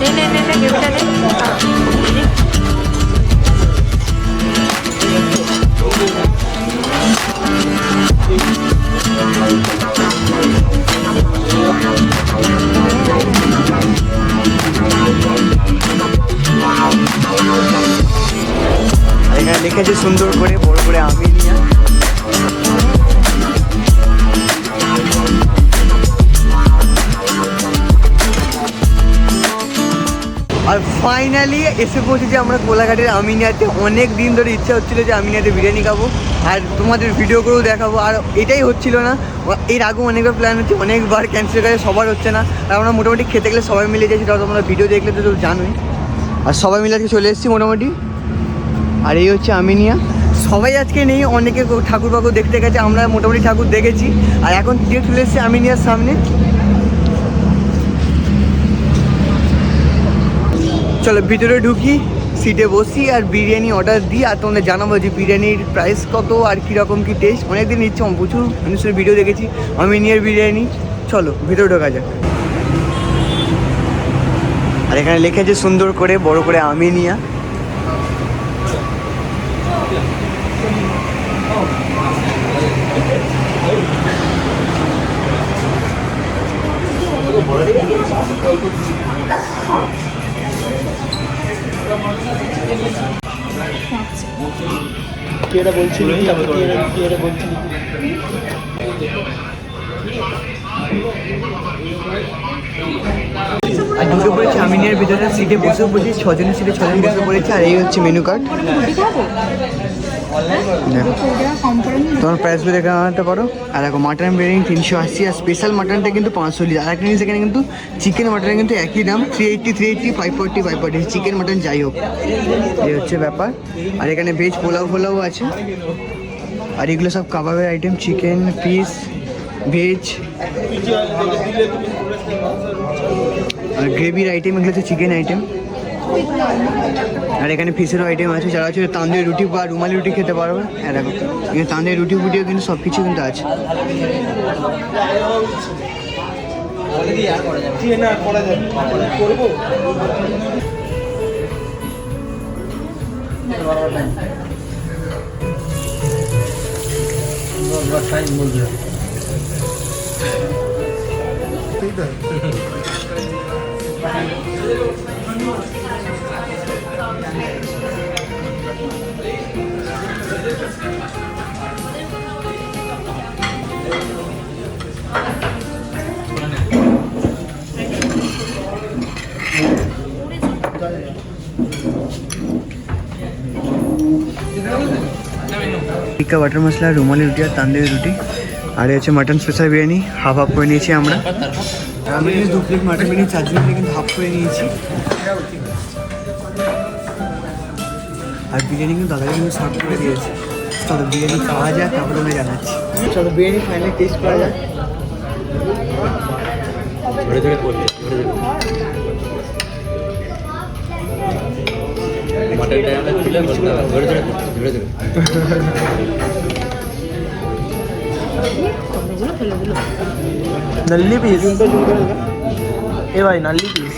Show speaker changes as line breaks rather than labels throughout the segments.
নে নে
এখানে লিখেছে সুন্দর করে বড় করে আমিনিয়া ফাইনালি এসে পৌঁছেছি আমরা কোলাঘাটের আমিনিয়াতে অনেক দিন ধরে ইচ্ছা হচ্ছিল যে আমিনিয়াতে বিরিয়ানি খাব, আর তোমাদের ভিডিও করেও দেখাবো। আর এটাই হচ্ছিল না, এর আগেও অনেকবার প্ল্যান হচ্ছে, অনেকবার ক্যান্সেল করে সবার হচ্ছে না। আর আমরা মোটামুটি খেতে গেলে সবাই মিলে যাচ্ছি, তাও তোমরা ভিডিও দেখলে তো জানোই। আর সবাই মিলে আজকে চলে এসেছি মোটামুটি। আর এই হচ্ছে আমিনিয়া। সবাই আজকে নেই, অনেকে ঠাকুর বাকু দেখতে গেছে, আমরা মোটামুটি ঠাকুর দেখেছি। আর এখন দিয়ে চলে এসেছি আমিনিয়ার সামনে। চলো ভিতরে ঢুকি সিটে বসি আর বিরিয়ানি অর্ডার দিই আর তোমাদের জানাব যে বিরিয়ানির প্রাইস কত আর কীরকম কী টেস্ট অনেকদিন ইচ্ছে প্রচুর মানুষের ভিডিও দেখেছি, আমিনিয়ার বিরিয়ানি। চলো, ভিতরে ঢোকা যাক। আর এখানে লেখেছে সুন্দর করে, বড় করে আমিনিয়া। আর ঢুকে পড়েছি আমিনিয়ার ভিতরে সিটে বসে পড়েছি ছজনের সিটে ছজন বসে পড়েছে আর এই হচ্ছে মেনু কার্ড তোমার প্রাইসগুলো দেখে আনতে পারো আর দেখো মাটন বিরিয়ানি তিনশো আশি, আর স্পেশাল মাটনটা কিন্তু পাঁচশো লিটার। আর একটা জিনিস এখানে কিন্তু চিকেন মাটনের কিন্তু একই দাম three eighty three eighty five forty five forty chicken mutton যাই হোক, এই হচ্ছে ব্যাপার। আর এখানে ভেজ পোলাও, ফোলাও আছে। আর এগুলো সব কাবাবের আইটেম চিকেন পিস ভেজ আর গ্রেভির আইটেম এগুলো হচ্ছে চিকেন আইটেম আর এখানে ফিশেরও আইটেম আছে যারা হচ্ছে তান্দুরি রুটি বা রুমালি রুটি খেতে পারবে। হ্যাঁ দেখো এখানে তান্দুরি রুটি ফুটিও কিন্তু সব কিছু কিন্তু আছে। বাটার মশলা রুমালি রুটি আর তান্দুরি রুটি আর এই হচ্ছে mutton special biryani half half করে নিয়েছি আমরা আমি দু প্লেট মাটন বিরিয়ানি চারজন মিলে কিন্তু হাফ করে নিয়েছি আর বিরিয়ানি কিন্তু দাদাকে কিন্তু সার্ভ করে দিয়েছে চলো বিরিয়ানি খাওয়া যাক তারপরে আমি জানাচ্ছি চলো বিরিয়ানি ফাইনালি টেস্ট করা যাক
ধরে ধরে করবে ধরে ধরে মাটনটা আমরা তুলে বলতে হবে ধরে ধরে ধরে ধরে
नल्ली पीस ए भाई नल्ली पीस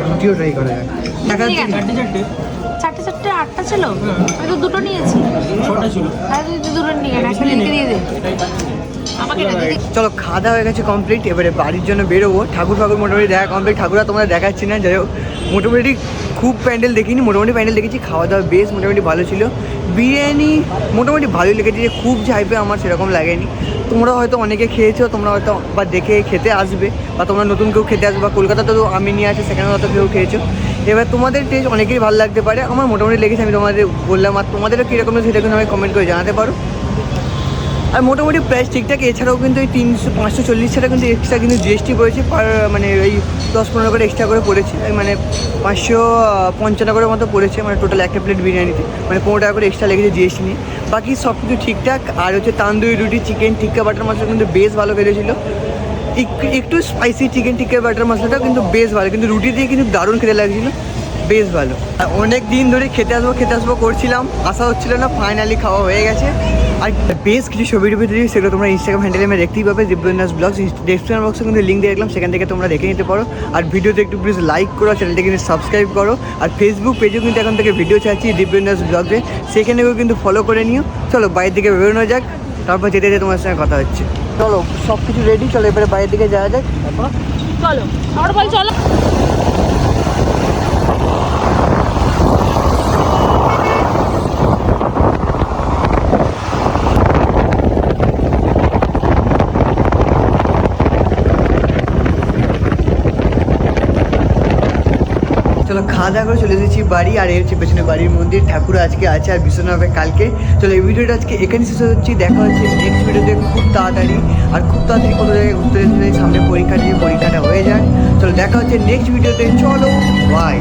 রুটিও।
চারটে আটটা ছিল দুটো নিয়েছি দুটো নিয়ে দিয়ে।
চলো, খাওয়া দাওয়া হয়ে গেছে কমপ্লিট এবারে বাড়ির জন্য বেরোবো। ঠাকুর ফাকুর মোটামুটি দেখা কমপ্লিট ঠাকুরা তোমরা দেখাচ্ছি না, যাই হোক। মোটামুটি খুব প্যান্ডেল দেখিনি, মোটামুটি প্যান্ডেল দেখেছি। খাওয়া দাওয়া বেশ মোটামুটি ভালো ছিল। বিরিয়ানি মোটামুটি ভালোই লেগেছে, যে খুব চাইবে আমার সেরকম লাগেনি। তোমরা হয়তো অনেকে খেয়েছো, তোমরা হয়তো বা দেখে খেতে আসবে, বা তোমরা নতুন কেউ খেতে আসবে, বা কলকাতাতে তো আমি নিয়ে আছে সেখানে হয়তো কেউ খেয়েছো। এবার তোমাদের টেস্ট অনেকেই ভালো লাগতে পারে। আমার মোটামুটি লেগেছে, আমি তোমাদের বললাম। আর তোমাদেরও কীরকম সেটা কিন্তু আমি কমেন্ট করে জানাতে পারো। আর মোটামুটি প্রাইস ঠিকঠাক, এছাড়াও কিন্তু এই তিনশো, পাঁচশো চল্লিশ টাকা কিন্তু এক্সট্রা কিন্তু জিএসটি পড়েছে পার মানে এই দশ পনেরো করে এক্সট্রা করে পড়েছে। মানে পাঁচশো পঞ্চান্ন করে মতো পড়েছে মানে টোটাল একটা প্লেট বিরিয়ানিতে। মানে পনেরো টাকা করে এক্সট্রা লেগেছে জিএসটি নিয়ে। বাকি সব কিছু ঠিকঠাক, আর হচ্ছে তান্দুরি রুটি চিকেন টিক্কা বাটার মশলা কিন্তু বেশ ভালো বেরিয়েছিল। একটু স্পাইসি চিকেন টিক্কা বাটার মশলাটা কিন্তু বেশ ভালো, কিন্তু রুটি দিয়ে কিন্তু দারুণ খেতে লাগছিল, বেশ ভালো। অনেক দিন ধরে খেতে আসব খেতে আসব করছিলাম, আশা হচ্ছিল না ফাইনালি খাওয়া হয়ে গেছে। আর বেশ কিছু ছবি টবি দিয়েছি সেগুলো তোমরা ইনস্টাগ্রাম হ্যান্ডেলে আমি দেখতেই পাবে দিব্যনাস ব্লগস ডিসক্রিপশন বক্সে কিন্তু লিঙ্ক দিয়ে রাখলাম, সেখান থেকে তোমরা দেখে নিতে পারো। আর ভিডিওতে একটু প্লিজ লাইক করো চ্যানেলটা কিন্তু সাবস্ক্রাইব করো। আর ফেসবুক পেজেও কিন্তু এখন থেকে ভিডিও চাচ্ছি দিব্যনাস ব্লগে সেখানেও কিন্তু ফলো করে নিও। চলো, বাইরের দিকে বেরোনো যাক, তারপর যেতে যেতে তোমার সঙ্গে কথা হচ্ছে। চলো সব কিছু রেডি চলো, এবারে বাইরের দিকে যাওয়া যাক। তারপর
চলো চলো।
চলো খাওয়া দাওয়া করে চলে এসেছি বাড়ি, আর এই হচ্ছে পেছনে বাড়ির মন্দির। ঠাকুর আজকে আছে আর ভীষণ হবে কালকে। চলো এই ভিডিওটা আজকে এখানে শেষ হচ্ছে। দেখা হচ্ছে নেক্সট ভিডিওতে খুব তাড়াতাড়ি। আর খুব তাড়াতাড়ি কোনো জায়গায় ঘুরতে যেতে সামনে পরীক্ষা দিয়ে পরীক্ষাটা হয়ে যায় চলো দেখা হচ্ছে নেক্সট ভিডিওতে। চলো বাই